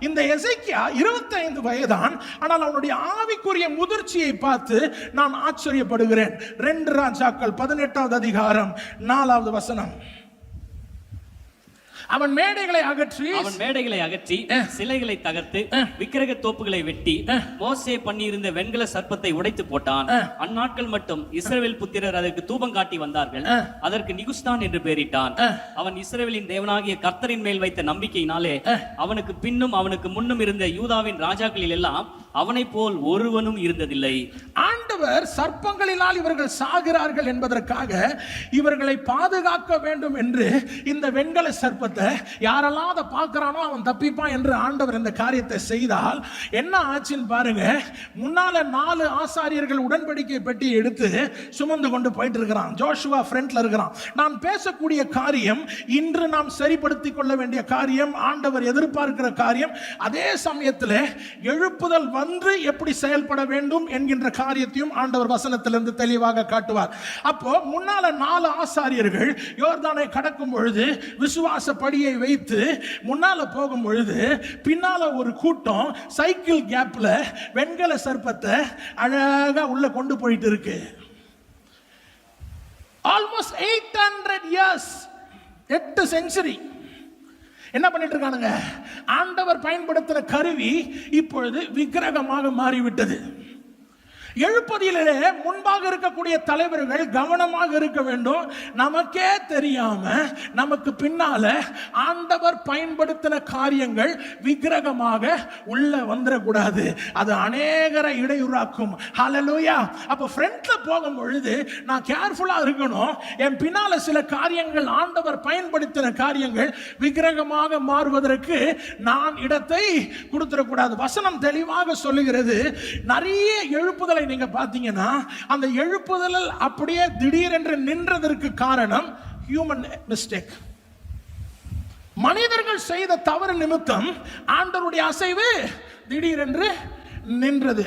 இந்த எசைக்கியா 25 வயதான் ஆனால் அவனுடைய ஆவிக்குரிய முதிர்ச்சியை பார்த்து நான் ஆச்சரியப்படுகிறேன். ரெண்டு ராஜாக்கள் பதினெட்டாவது அதிகாரம் நாலாவது வசனம். அவன் மேடைகளை அகற்றி அவன் மேடைகளை அகற்றி சிலைகளை தகர்த்து விக்கிரக தோப்புகளை வெட்டி மோசே பண்ணியிருந்த வெண்கல சர்ப்பத்தை உடைத்து போட்டான். அந்நாட்கள் மட்டும் இஸ்ரவேல் புத்திரர் அதற்கு தூபம் காட்டி வந்தார்கள். அதற்கு நிகுஸ்தான் என்று பெயரிட்டான். அவன் இஸ்ரவேலின் தேவனாகிய கர்த்தரின் மேல் வைத்த நம்பிக்கையினாலே அவனுக்கு பின்னும் அவனுக்கு முன்னும் இருந்த யூதாவின் ராஜாக்களில் எல்லாம் அவனைப் போல் ஒருவனும் இருந்ததில்லை. ஆண்டவர் சர்ப்பங்களினால் இவர்கள் சாகிறார்கள் என்பதற்காக இவர்களை பாதுகாக்க வேண்டும் என்று இந்த வெண்கல சர்ப்பத்தை யாரெல்லாம் அதை பார்க்குறானோ அவன் தப்பிப்பான் என்று ஆண்டவர் இந்த காரியத்தை செய்தால் என்ன ஆச்சுன்னு பாருங்க முன்னால நாலு ஆசாரியர்கள் உடன்படிக்கை பெட்டி எடுத்து சுமந்து கொண்டு போயிட்டு இருக்கிறான் ஜோஷுவா ஃப்ரண்ட்ல இருக்கிறான். நான் பேசக்கூடிய காரியம் இன்று நாம் சரிப்படுத்திக் கொள்ள வேண்டிய காரியம் ஆண்டவர் எதிர்பார்க்கிற காரியம் அதே சமயத்தில் எழுப்புதல் வந்து எப்படி செயல்பட வேண்டும் என்கின்ற காரியத்தையும் ஆண்டவர் வசனத்திலிருந்து தெளிவாக காட்டுவார். அப்போ முன்னால நாலு ஆசாரியர்கள் யோர்தானை கடக்கும் பொழுது விசுவாச படியை வைத்து முன்னால போகும் பொழுது பின்னால ஒரு கூட்டம் சைக்கிள் கேப்ல வெண்கல சர்ப்பத்தை அழகா உள்ள கொண்டு போயிட்டு இருக்கு. ஆல்மோஸ்ட் எயிட் ஹண்ட்ரட் இயர்ஸ் எட்டு செஞ்சுரி என்ன பண்ணிட்டு இருக்கானுங்க? ஆண்டவர் பயன்படுத்துகிற கருவி இப்பொழுது விக்கிரகமாக மாறிவிட்டது. எழுப்பதிலே முன்பாக இருக்கக்கூடிய தலைவர்கள் கவனமாக இருக்க வேண்டும். நமக்கே தெரியாம நமக்கு பின்னால ஆண்டவர் பயன்படுத்தின காரியங்கள் விக்கிரகமாக உள்ள வந்துடக்கூடாது அது அநேகரை இடையூறாக்கும். ஹலலூயா அப்ப ஃப்ரண்ட்ல போகும் பொழுது நான் கேர்ஃபுல்லா இருக்கணும். என் பின்னால சில காரியங்கள் ஆண்டவர் பயன்படுத்தின காரியங்கள் விக்கிரகமாக மாறுவதற்கு நான் இடத்தை கொடுத்துடக்கூடாது. வசனம் தெளிவாக சொல்லுகிறது. நிறைய எழுப்புதலை நீங்க பார்த்தீங்கன்னா அந்த எழுப்புதல் அப்படியே திடீரென்று நின்றதற்கு காரணம் ஹியூமன் மிஸ்டேக் மனிதர்கள் செய்த தவறு நிமித்தம் ஆண்டவருடைய அசைவு திடீரென்று நின்றது.